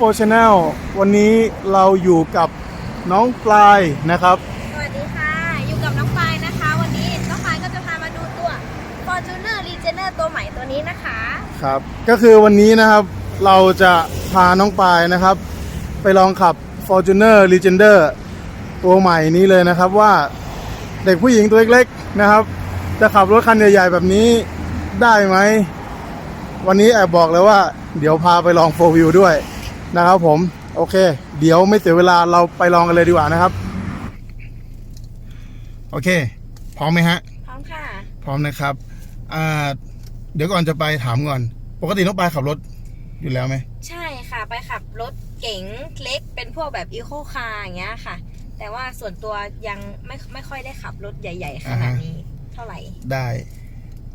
พี่โปชแนลวันนี้เราอยู่กับน้องปลายนะครับ สวัสดีค่ะ อยู่กับน้องปายนะคะ วันนี้น้องปายก็จะพามาดูตัว Fortuner Regener ตัวใหม่ตัวนี้นะคะ ครับ ก็คือวันนี้นะครับเราจะพาน้องปายนะครับ ไปลองขับ Fortuner Legender ตัวใหม่นี้เลยนะครับว่าเด็กผู้หญิงตัวเล็กๆนะครับ จะขับรถคันใหญ่ๆแบบนี้ได้ไหม วันนี้แอบบอกเลยว่า เดี๋ยวพาไปลอง4 View ด้วย นะครับผมโอเค เดี๋ยวไม่เสียเวลาเราไปลองกันเลยดีกว่านะครับ โอเค พร้อมไหมฮะ พร้อมค่ะ พร้อมนะครับอ่าเดี๋ยวก่อนจะไปถามก่อน ปกติน้องปลายขับรถอยู่แล้วไหมใช่ค่ะไปขับรถเก๋งเล็กเป็นพวกแบบ Eco Car อย่างเงี้ยค่ะ แต่ว่าส่วนตัวยังไม่ไม่ค่อยได้ขับรถใหญ่ ๆ ขนาดนี้เท่าไหร่ได้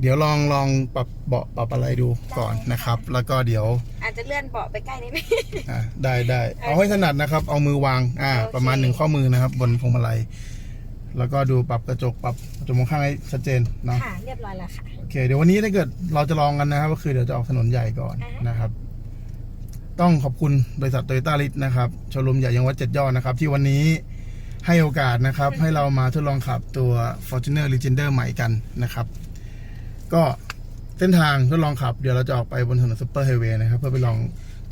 เดี๋ยวลองลองปรับเบาะปรับอะไรดูก่อนนะครับ แล้วก็เดี๋ยวอาจจะเลื่อนเบาะไปใกล้นิดนึง อ่าได้ได้เอาให้ถนัดนะครับ เอามือวางอ่า โอเค ประมาณหนึ่งข้อมือนะครับ บนพวงมาลัยแล้วก็ดูปรับกระจกปรับกระจกมองข้างให้ชัดเจนเนาะ ค่ะ เรียบร้อยแล้วค่ะ โอเคเดี๋ยววันนี้ถ้าเกิดเราจะลองกันนะครับก็คือเดี๋ยวจะออกถนนใหญ่ก่อนอ่าฮะ นะครับ ต้องขอบคุณบริษัทโตโยต้าลิสนะครับโชว์รูมใหญ่ยังวัดเจ็ดยอดนะครับ ที่วันนี้ให้โอกาสนะครับ ให้เรามาทดลองขับตัว Fortuner Legender ใหม่กันนะครับ ก็เส้นทางทดลองขับ เดี๋ยวเราจะออกไปบนถนนซุปเปอร์ไฮเวย์นะครับ เพื่อไปลอง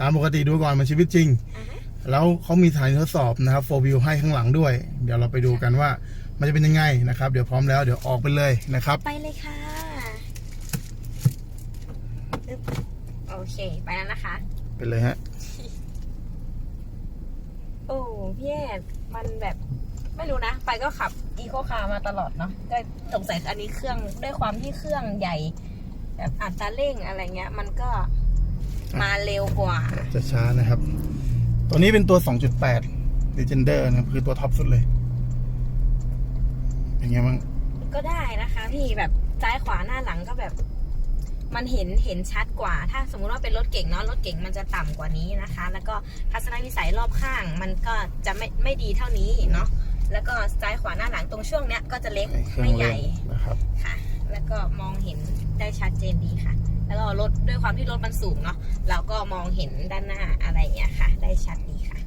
ตามปกติดูก่อนมันชีวิตจริงอ่าฮะแล้วเขามีสถานีทดสอบนะครับ4 view ให้ข้างหลังด้วย เดี๋ยวเราไปดูกันว่ามันจะเป็นยังไงนะครับ เดี๋ยวพร้อมแล้วเดี๋ยวออกไปเลยนะครับไปเลยค่ะอึ๊บโอเค ไปแล้วนะคะ ไปเลยฮะ โอ้พี่แอดมันแบบ ไม่รู้นะ ไปก็ขับอีโคคาร์มาตลอดเนาะก็สงสัยอันนี้เครื่องด้วยความที่เครื่องใหญ่แบบอัตราเร่งอะไรเงี้ย มันก็มาเร็วกว่า จะช้านะครับ ตัวนี้เป็นตัว 2.8 Legender นะครับคือตัวท็อปสุดเลย เป็นไงบ้างก็ได้นะคะพี่แบบซ้ายขวาหน้าหลังก็แบบ มันเห็นเห็นชัดกว่า ถ้าสมมุติว่าเป็นรถเก่งเนาะรถเก่งมันจะต่ำกว่านี้นะคะ แล้วก็ทัศนวิสัยรอบข้างมันก็จะไม่ไม่ดีเท่านี้เนาะ แล้วก็ซ้ายขวาหน้าหลังตรงช่วงเนี้ยก็จะเล็กเครื่องไม่ใหเล่ญ่นนะครับ ค่ะ แล้วก็มองเห็นได้ชัดเจนดีค่ะ แล้วก็รถด้วยความที่รถมันสูงเนาะเราก็มองเห็นด้านหน้าอะไรอย่างเงี้ยค่ะ ได้ชัดดีค่ะ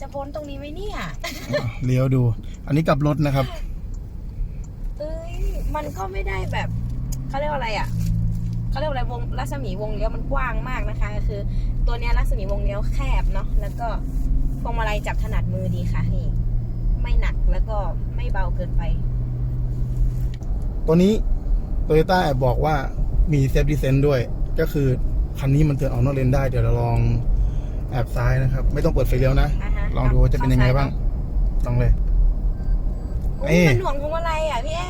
จะพ้นตรงนี้ไหมเนี่ยเลี้ยวดู อันนี้กลับรถนะครับ เอ้ย มันก็ไม่ได้แบบเขาเรียกว่าอะไรอะเขาเรียกว่าอะไรวงรัศมีวงเลี้ยวมันกว้างมากนะคะก็คือ ตัวเนี้ยรัศมีวงเลี้ยวแคบเนาะแล้วก็พวงมาลัยจับถนัดมือดีค่ะนี่ไม่หนักแล้วก็ไม่เบาเกินไป ตัวนี้ Toyota แอบบอกว่ามีเซฟดีเซนด้วย ก็คือคันนี้มันเตือนออกนอกเลนได้เดี๋ยวเราลองแอบซ้ายนะครับ ไม่ต้องเปิดไฟเลี้ยวนะ อ่าฮะ ลองดูว่าจะเป็นยังไงบ้างลองเลย อุ๊ยเอ้ยมันหน่วงพวงมาลัยอะพี่แอ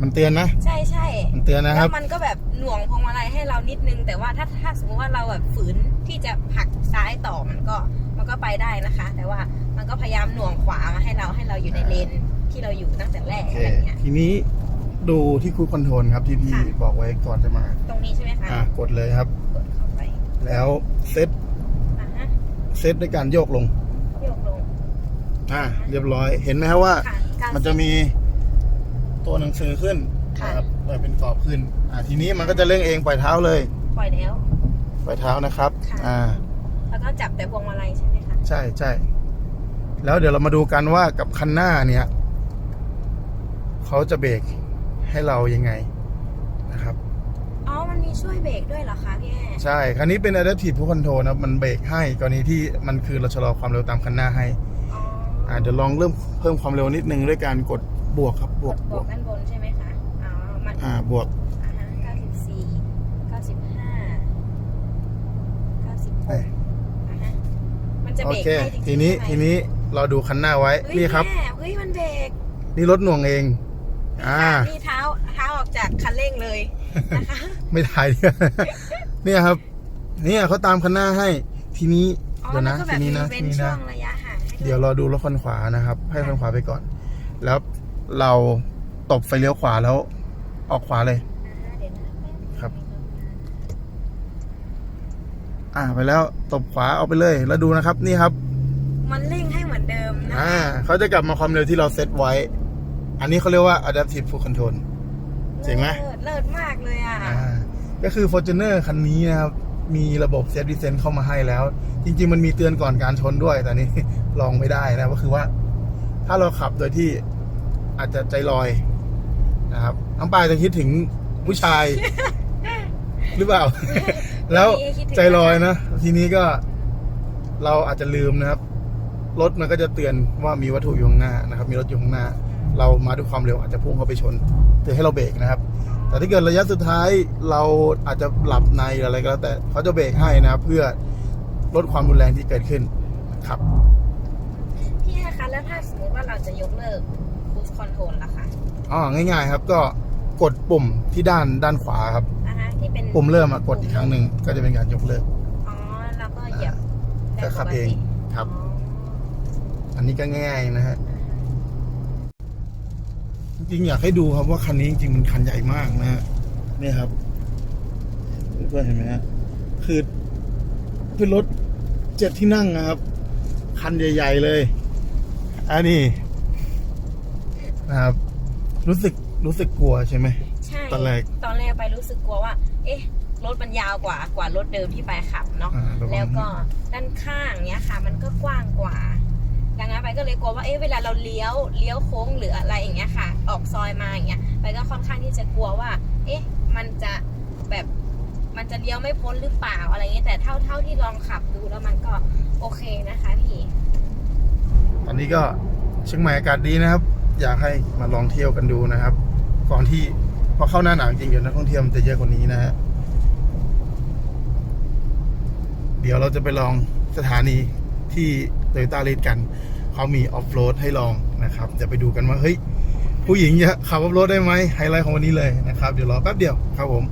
มันเตือนนะ ใช่ใช่มันเตือนนะคแล้รับ วมันก็แบบหน่วงพวงมาลัยให้เรานิดนึง แต่ว่าถ้าถ้าสมมติว่าเราแบบฝืน ที่จะหักซ้ายต่อมันก็มันก็ไปได้นะคะ แต่ว่ามันก็พยายามหน่วงขวามาให้เราให้เราอยู่ในเลนที่เราอยู่ตั้งแต่แรกโอเคอะไรอย่างเงี้ย ทีนี้ดูที่คูดคอนโทรลครับที่พี่ค่ะ บอกไว้ก่อนจะมา ตรงนี้ใช่ไหมคะอ่ากดเลยครับ กดเข้าไปแล้วเซตอะฮะเซตด้วยการโยกลง โยกลงอ่าเรียบร้อยเห็นไหมครับว่า ค่ะการมันจะมีตัวหนังสือขึ้นค่ะ นะครับเปิดเป็นกรอบขึ้น อ่าทีนี้มันก็จะเร่งเองปล่อยเท้าเลย ปล่อยแล้ว ปล่อยเท้านะครับ ค่ะ อ่า แล้วก็จับแต่พวงมาลัยใช่ไหมคะ ใช่ใช่แล้วเดี๋ยวเรามาดูกันว่ากับคันหน้าเนี่ยเขาจะเบรกให้เรายังไงนะครับ อ๋อ มันมีช่วยเบรกด้วยเหรอคะพี่แอใช่ คันนี้เป็น Adaptive Cruise Control นะครับมันเบรกให้กรณีที่มันคือเราชะลอความเร็วตามคันหน้าให้ อ๋ออ่าเดี๋ยวลองเริ่มเพิ่มความเร็วนิดนึงด้วยการกดบวกครับบกวกดบบววกกด้านบนใช่ไหมคะ อ๋อ มัน อ่าบวก อ่าฮะ94 95เอ้ย96อ่าฮะมันจะโอเบรกเค ให้จริงๆทีนี้ใช่ไหมทีนี้เราดูคันหน้าไว้เฮ้ยนี่ครับ แม่เฮ้ยมันเบรกนี่รถหน่วงเอง อ่านี่เท้าเท้าออกจากคันเร่งเลยนะคะ ไม่ถ่ายเนี่ยเนี่ยครับ เนี่ยเขาตามคันหน้าให้ ทีนี้อ๋อเดี๋ยวแล้วนะก็แบทีบนี้มีนะเว้ทีนนี้ช่วนะ งระยะห่างให้เดี๋ยวเราดูรถคันขวานะครับ ให้คันขวาไปก่อน แล้วเราตบไฟเลี้ยวขวาแล้วออกขวาเลย อ่าเดี๋ยวนะแป๊บ ครับ อ่าไปแล้วตบขวาเอาไปเลย แล้วดูนะครับ นี่ครับ มันเร่งให้เหมือนเดิมนะอ่าเขาจะกลับมาความเร็วที่เราเซตไว้ อันนี้เขาเรียกว่า adaptive cruise control เจ๋งไหมเลิศเลิศมากเลยอะอ่าก็คือ Fortuner คันนี้นะครับ มีระบบ Safe Descent เข้ามาให้แล้ว จริง ๆ มันมีเตือนก่อนการชนด้วย แต่นี่ลองไม่ได้นะก็คือว่า ถ้าเราขับโดยที่อาจจะใจลอยนะครับน้องปายจะคิดถึงผู้ชาย หรือเปล่า แล้วไม่คิดถึงใจลอยนะ ทีนี้ก็เราอาจจะลืมนะครับ รถมันก็จะเตือนว่ามีวัตถุอยู่ข้างหน้านะครับ มีรถอยู่ข้างหน้า เรามาด้วยความเร็วอาจจะพุ่งเข้าไปชนเตือนให้เราเบรกนะครับ แต่ถ้าเกิดระยะสุดท้ายเราอาจจะหลับในหรืออะไรก็แล้วแต่เขาจะเบรกให้นะครับเพื่อลดความรุนแรงที่เกิดขึ้นนะครับพี่คะแล้วถ้าสมมติว่าเราจะยกเลิก cruise control ล่ะคะอ๋อง่าย ๆ ครับก็กดปุ่มที่ด้านด้านขวาครับนะคะ ที่เป็นปุ่มเริ่มอะกดอีกครั้งหนึ่งก็จะเป็นการยกเลิกอ๋อแล้วก็เหยียบก็ขับเองครับอ๋ออันนี้ก็ง่ายนะฮะจริงๆอยากให้ดูครับว่าคันนี้จริงๆมันคันใหญ่มากนะฮะเนี่ยครับเพื่อนๆเห็นไหมฮะคือเป็นรถเจ็ดที่นั่งนะครับ คันใหญ่ ๆ เลยอันนี้นะครับ รู้สึกรู้สึกกลัวใช่ไหมใช่ ตอนแรกตอนแรกไปรู้สึกกลัวว่า เอ๊ะรถมันยาวกว่ากว่ารถเดิมที่ไปขับเนาะอ่าระวัง แล้วก็ด้านข้างเนี้ยค่ะ มันก็กว้างกว่า ดังนั้นไปก็เลยกลัวว่าเอ๊ะเวลาเราเลี้ยวเลี้ยวโค้งหรืออะไรอย่างเงี้ยค่ะ ออกซอยมาอย่างเงี้ยไปก็ค่อนข้างที่จะกลัวว่า เอ๊ะ มันจะแบบมันจะเลี้ยวไม่พ้นหรือเปล่าอะไรเงี้ยแต่เท่าเท่าที่ลองขับดูแล้วมันก็โอเคนะคะพี่ ตอนนี้ก็เชียงใหม่อากาศดีนะครับ อยากให้มาลองเที่ยวกันดูนะครับ ก่อนที่ พอเข้าหน้าหนาวจริงๆเดี๋ยวนักท่องเที่ยวมันจะเยอะกว่านี้นะฮะ เดี๋ยวเราจะไปลองสถานีที่โตโยต้าเลดกันเขามีออฟโรดให้ลองนะครับ จะไปดูกันว่าเฮ้ยผู้หญิงจะขับออฟโรดได้ไหมไฮไลท์ของวันนี้เลยนะครับ เดี๋ยวรอแป๊บเดียวครับผม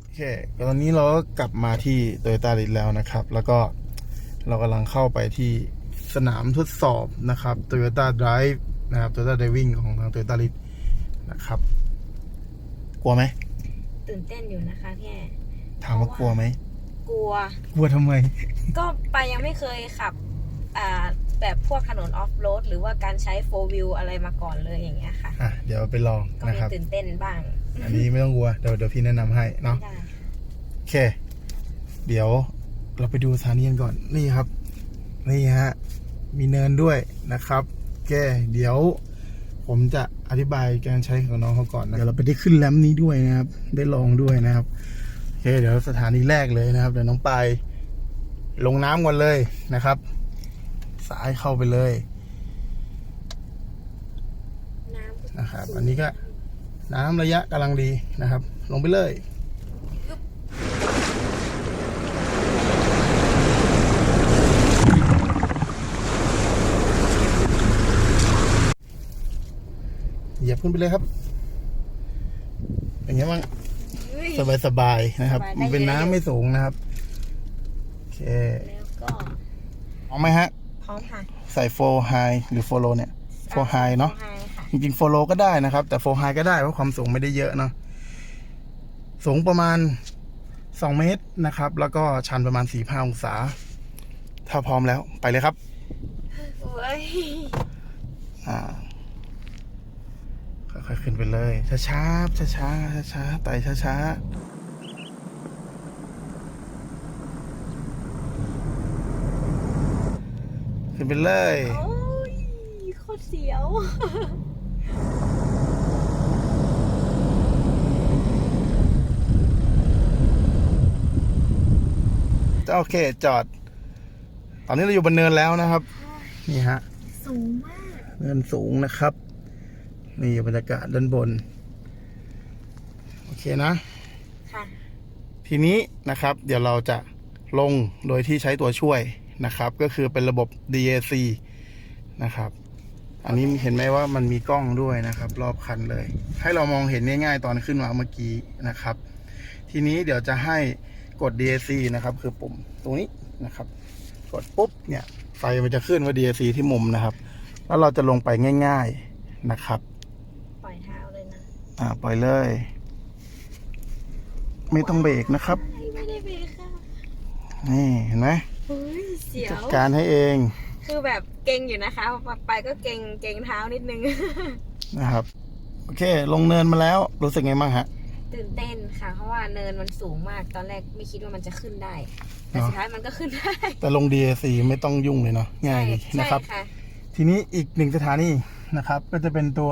โอเคตอนนี้เราก็กลับมาที่โตโยต้าลิแล้วนะครับ แล้วก็เรากำลังเข้าไปที่ สนามทดสอบนะครับ Toyota Drive นะครับ Toyota Driving ของทาง Toyota ลินะครับ กลัวไหมตื่นเต้นอยู่นะคะพี่แอร์ถามว่ากลัวไหมกลัว กลัวทำไม ก็ไปยังไม่เคยขับ อ่าแบบพวกถนนออฟโรดหรือว่าการใช้โฟวิวอะไรมาก่อนเลยอย่างเงี้ยค่ะ อะ เดี๋ยวไปลองก็นะมีครับ ตื่นเต้นบ้างอันนี้ไม่ต้องกลัว เดี๋ยวเดี๋ยวพี่แนะนำให้เนาะ ได้ โอเค เดี๋ยวเราไปดูสถานีกันก่อน นี่ครับ นี่ฮะ มีเนินด้วยนะครับ แกเดี๋ยว ผมจะอธิบายการใช้ของน้องเขาก่อนนะเดี๋ยวเราไปได้ขึ้นแรมนี้ด้วยนะครับ ได้ลองด้วยนะครับโอเคเดี๋ยวสถานีแรกเลยนะครับ เดี๋ยวน้องปายลงน้ำก่อนเลยนะครับ สายเข้าไปเลยน้ำนะครับ อันนี้ก็น้ำระยะกำลังดีนะครับ ลงไปเลย ยียบขึ้นไปเลยครับอย่างเงี้ยมันเฮ้ยสบายสบายๆนะครับสบายได้มันเป็นเยอะน้ำไม่สูงนะครับโอเคแล้วก็เอาไหมฮะพร้อมค่ะใส่โฟไฮหรือโฟโลเนี่ยโฟไฮเนาะโฟไฮค่ะจริงๆโฟโลก็ได้นะครับ แต่โฟไฮก็ได้เพราะความสูงไม่ได้เยอะเนาะสูงประมาณ2เมตรนะครับ แล้วก็ชันประมาณ4 5องศา ถ้าพร้อมแล้วไปเลยครับเว้ยอ่า ค่อยๆขึ้นไปเลย ช้าๆช้าๆช้าๆไต่ช้าๆขึ้นไปเลยโอ้ยโคตรเสียว โอเคจอด ตอนนี้เราอยู่บนเนินแล้วนะครับ นี่ฮะ สูงมาก เนินสูงนะครับ นี่บรรยากาศด้านบน โอเคนะ ค่ะ ทีนี้นะครับ เดี๋ยวเราจะลงโดยที่ใช้ตัวช่วยนะครับ ก็คือเป็นระบบ DAC นะครับ อันนี้เห็นไหมว่ามันมีกล้องด้วยนะครับ รอบคันเลย ให้เรามองเห็นง่ายๆตอนขึ้นมาเมื่อกี้นะครับ ทีนี้เดี๋ยวจะให้กด DAC นะครับ คือปุ่มตรงนี้นะครับ กดปุ๊บเนี่ยไฟมันจะขึ้นว่า DAC ที่มุมนะครับ แล้วเราจะลงไปง่าย ๆนะครับ ปล่อยเท้าเลยนะ อ่าปล่อยเลย ไม่ต้องเบรกนะครับ ไม่ได้เบรกค่ะนี่เห็นไหมเฮ้ยเสียจัดว การให้เองคือแบบเก่งอยู่นะคะไปก็เก่งเก่งเท้านิดนึง นะครับเค ลงเนินมาแล้ว รู้สึกไงบ้างฮะ ตื่นเต้นค่ะ เพราะว่าเนินมันสูงมาก ตอนแรกไม่คิดว่ามันจะขึ้นได้ แต่เนอะ สุดท้ายมันก็ขึ้นได้แต่ลง DAC ไม่ต้องยุ่งเลยเนาะง่ายดีใช่นะครับ ใช่ค่ะทีนี้อีกหนึ่งสถานีนะครับ ก็จะเป็นตัว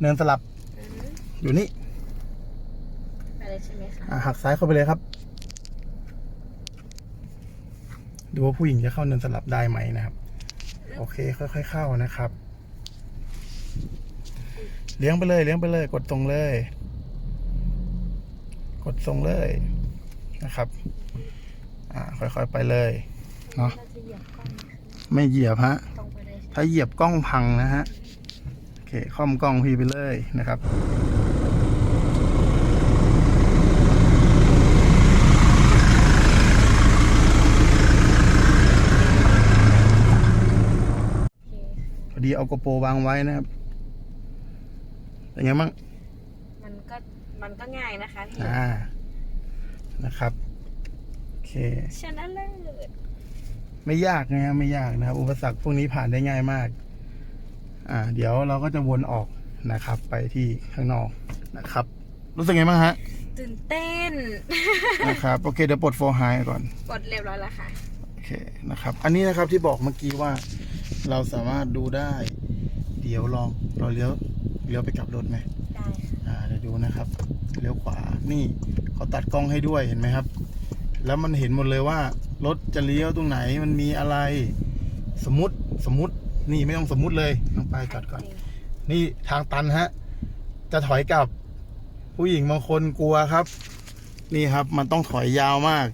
เนินสลับ อือฮึอยู่นี่ไปเลยใช่ไหมคะอะหักซ้ายเข้าไปเลยครับ ดูว่าผู้หญิงจะเข้าเนินสลับได้ไหมนะครับ โอเคค่อยๆเข้านะครับ เลี้ยงไปเลยเลี้ยงไปเลย กดตรงเลย กดตรงเลยนะครับ อ่า ค่อยๆไปเลย เนอะเราจะเหยียบกล้องนะคะไม่เหยียบฮะ ตรงไปเลยใช่ไหมถ้าเหยียบกล้องพังนะฮะ โอเคค่อมกล้องพี่ไปเลยนะครับ โอเคค่ะ พอ ดีเอาโกโปรวางไว้นะครับเป็นไงบ้างมันก็มันก็ง่ายนะคะพี่อ่านะครับโอเคชนะเลิศไม่ยากนะครับไม่ยากนะครับ อุปสรรคพวกนี้ผ่านได้ง่ายมาก อ่า เดี๋ยวเราก็จะวนออกนะครับ ไปที่ข้างนอกนะครับ รู้สึกไงบ้างฮะตื่นเต้นนะครับโอเคเดี๋ยวปลดโฟร์ไฮก่อน กดเรียบร้อยแล้วค่ะ โอเคนะครับ อันนี้นะครับที่บอกเมื่อกี้ว่า เราสามารถดูได้ เดี๋ยวลองเราเลี้ยวเลี้ยวไปกลับรถไหมได้ค่ะอ่าเดี๋ยวดูนะครับเลี้ยวขวานี่เขาตัดกล้องให้ด้วยเห็นไหมครับ แล้วมันเห็นหมดเลยว่ารถจะเลี้ยวตรงไหนมันมีอะไร สมมติสมมตินี่ไม่ต้องสมมติเลยน้องปายจอดก่อน นี่ทางตันฮะ จะถอยกลับ ผู้หญิงบางคนกลัวครับ นี่ครับ มันต้องถอยยาวมาก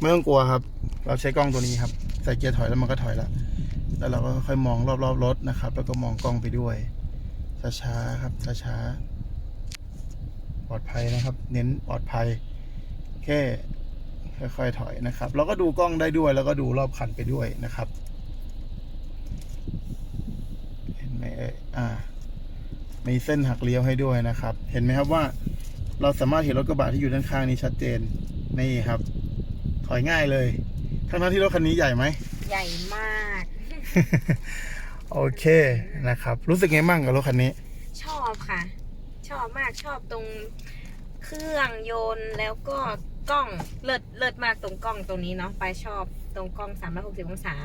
ไม่ต้องกลัวครับ เราใช้กล้องตัวนี้ครับ ใส่เกียร์ถอยแล้วมันก็ถอยละ แล้วเราก็ค่อยมองรอบๆรถนะครับ แล้วก็มองกล้องไปด้วยช้าๆครับช้าๆปลอดภัยนะครับ เน้นปลอดภัย แค่ค่อยๆถอยนะครับ เราก็ดูกล้องได้ด้วย แล้วก็ดูรอบคันไปด้วยนะครับเห็นไหมเอ่ยอ่ามีเส้นหักเลี้ยวให้ด้วยนะครับ เห็นไหมครับว่าเราสามารถเห็นรถกระบะที่อยู่ด้านข้างนี้ชัดเจนนี่ครับ ถอยง่ายเลยทั้งนั้นที่รถคันนี้ใหญ่ไหม ใหญ่มาก โอเคนะครับ รู้สึกไงบ้างกับรถคันนี้ ชอบค่ะ ชอบมากชอบตรงเครื่องยนต์แล้วก็กล้องเลิศเลิศมากตรงกล้องตรงนี้เนาะไปชอบตรงกล้อง 360 องศา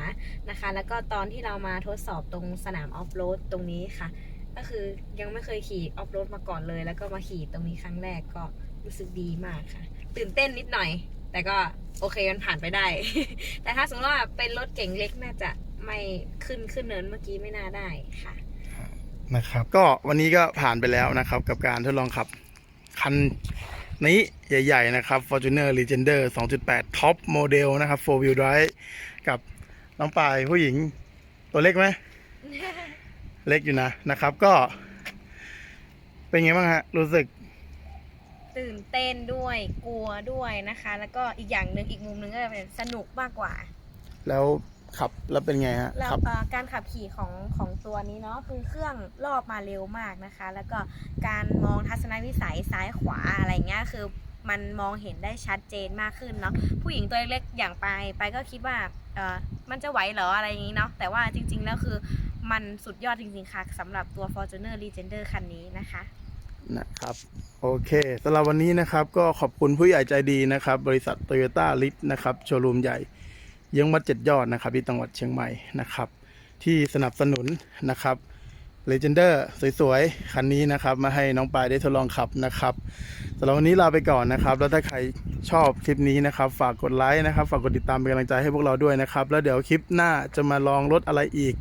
นะคะ แล้วก็ตอนที่เรามาทดสอบตรงสนามออฟโรดตรงนี้ค่ะ ก็คือยังไม่เคยขี่ออฟโรดมาก่อนเลย แล้วก็มาขี่ตรงนี้ครั้งแรกก็รู้สึกดีมากค่ะ ตื่นเต้นนิดหน่อย แต่ก็โอเคมันผ่านไปได้ แต่ถ้าสมมติว่าเป็นรถเก่งเล็กน่าจะ ไม่ขึ้นขึ้นเนินเมื่อกี้ไม่น่าได้ค่ะ นะครับ ก็วันนี้ก็ผ่านไปแล้วนะครับ กับการทดลองขับ คันนี้ใหญ่ ๆ นะครับ Fortuner Legender 2.8 Top Model นะครับ4 Wheel Drive กับน้องปายผู้หญิงตัวเล็กไหม เล็กอยู่นะนะครับก็ เป็นไงบ้างฮะ รู้สึก ตื่นเต้นด้วยกลัวด้วยนะคะ แล้วก็อีกอย่างหนึ่งอีกมุมหนึงก็จะเป็นสนุกมากกว่า แล้ว ขับแล้วเป็นไงฮะแล้วขับ เอ่อการขับขี่ของของตัวนี้เนาะคือเครื่องรอบมาเร็วมากนะคะ แล้วก็การมองทัศนวิสัยซ้ายขวาอะไรเงี้ยคือมันมองเห็นได้ชัดเจนมากขึ้นเนาะผู้หญิงตัวเล็กๆอย่างไปไปก็คิดว่าเออมันจะไหวเหรออะไรอย่างนี้เนาะแต่ว่าจริงๆแล้วคือมันสุดยอดจริงๆค่ะสำหรับตัว Fortuner Legender คันนี้นะคะ นะครับโอเคสำหรับวันนี้นะครับก็ขอบคุณผู้ใหญ่ใจดีนะครับ บริษัทโตโยต้าลิฟนะครับโชว์รูมใหญ่ เยังวัดเจ็ดยอดนะครับที่จังหวัดเชียงใหม่นะครับ ที่สนับสนุนนะครับเลเจนเดอร์สวยๆ คันนี้นะครับ มาให้น้องปายได้ทดลองขับนะครับสำหรับวันนี้ลาไปก่อนนะครับ แล้วถ้าใครชอบคลิปนี้นะครับ ฝากกดไลค์นะครับ ฝากกดติดตามเป็นกำลังใจให้พวกเราด้วยนะครับ แล้วเดี๋ยวคลิปหน้าจะมาลองรถอะไรอีก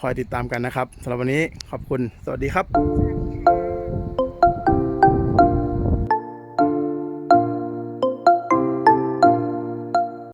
คอยติดตามกันนะครับสำหรับวันนี้ขอบคุณ สวัสดีครับสวัสดี